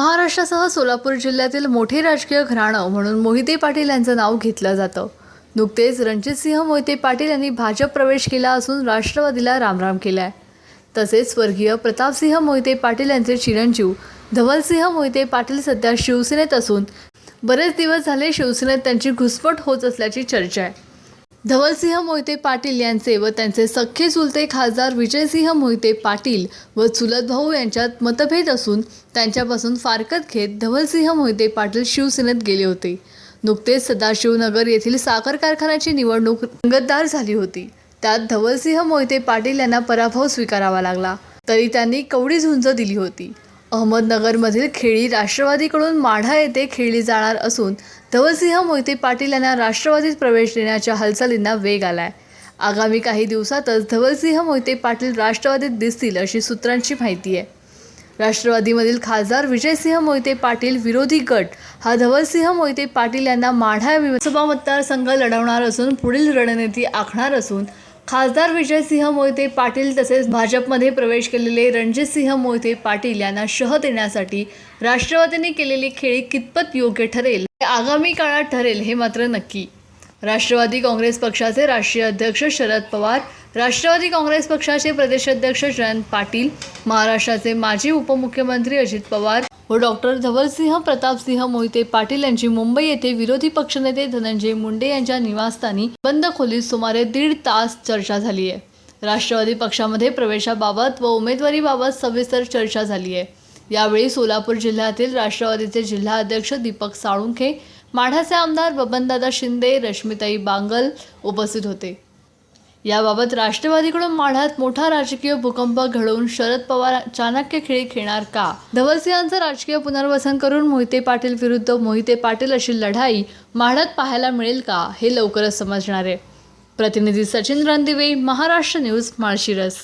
महाराष्ट्रासह सोलापूर जिल्ह्यातील मोठे राजकीय घराणं म्हणून मोहिते पाटील यांचं नाव घेतलं जातं. नुकतेच रणजितसिंह मोहिते पाटील यांनी भाजप प्रवेश केला असून राष्ट्रवादीला रामराम केला आहे तसेच स्वर्गीय प्रतापसिंह मोहिते पाटील यांचे चिरंजीव धवलसिंह मोहिते पाटील सध्या शिवसेनेत असून बरेच दिवस झाले शिवसेनेत त्यांची घुसपट होत असल्याची चर्चा आहे. धवलसिंह मोहिते पाटील यांचे व त्यांचे सख्खे चुलते खासदार विजयसिंह मोहिते पाटील व चुलत भाऊ यांच्यात मतभेद असून त्यांच्यापासून फारकत घेत धवलसिंह मोहिते पाटील शिवसेनेत गेले होते. नुकतेच सदाशिवनगर येथील साखर कारखान्याची निवडणूक रंगतदार झाली होती. त्यात धवलसिंह मोहिते पाटील यांना पराभव स्वीकारावा लागला. तरी त्यांनी कवडी झुंज दिली होती. अहमदनगरमधील खेळी राष्ट्रवादीकडून माढा येथे खेळली जाणार असून धवलसिंह मोहिते पाटील यांना राष्ट्रवादीत प्रवेश देण्याच्या हालचालींना वेग आला आहे आगामी काही दिवसातच धवलसिंह मोहिते पाटील राष्ट्रवादीत दिसतील अशी सूत्रांची माहिती आहे. राष्ट्रवादीमधील खासदार विजयसिंह मोहिते पाटील विरोधी गट हा धवलसिंह मोहिते पाटील यांना माढा विधानसभा मतदारसंघ लढवणार असून पुढील रणनीती आखणार असून खासदार विजयसिंह मोहिते पाटील तसेच भाजपमध्ये प्रवेश केलेले रणजितसिंह मोहिते पाटील यांना शह देण्यासाठी राष्ट्रवादीने केलेली खेळी कितपत योग्य ठरेल हे आगामी काळात ठरेल हे मात्र नक्की. राष्ट्रवादी काँग्रेस पक्षाचे राष्ट्रीय अध्यक्ष शरद पवार राष्ट्रवादी काँग्रेस पक्षाचे प्रदेशाध्यक्ष जयंत पाटील महाराष्ट्राचे माजी उपमुख्यमंत्री अजित पवार व डॉक्टर धवलसिंह प्रतापसिंह मोहिते पाटील यांची मुंबई येथे विरोधी पक्षनेते धनंजय मुंडे यांच्या निवासस्थानी बंद खोलीत सुमारे दीड तास चर्चा झाली आहे. राष्ट्रवादी पक्षामध्ये प्रवेशाबाबत व उमेदवारीबाबत सविस्तर चर्चा झाली आहे. यावेळी सोलापूर जिल्ह्यातील राष्ट्रवादीचे जिल्हा अध्यक्ष दीपक साळुंखे माढाचे आमदार बबनदादा शिंदे रश्मिताई बांगल उपस्थित होते. याबाबत राष्ट्रवादीकडून माढ्यात मोठा राजकीय भूकंप घडवून शरद पवार चाणक्य खेळी खेळणार का? धवलसिंहांचं राजकीय पुनर्वसन करून मोहिते पाटील विरुद्ध मोहिते पाटील अशी लढाई माढ्यात पाहायला मिळेल का? हे लवकरच समजणार. आहे प्रतिनिधी सचिन रणदिवे महाराष्ट्र न्यूज माळशिरस.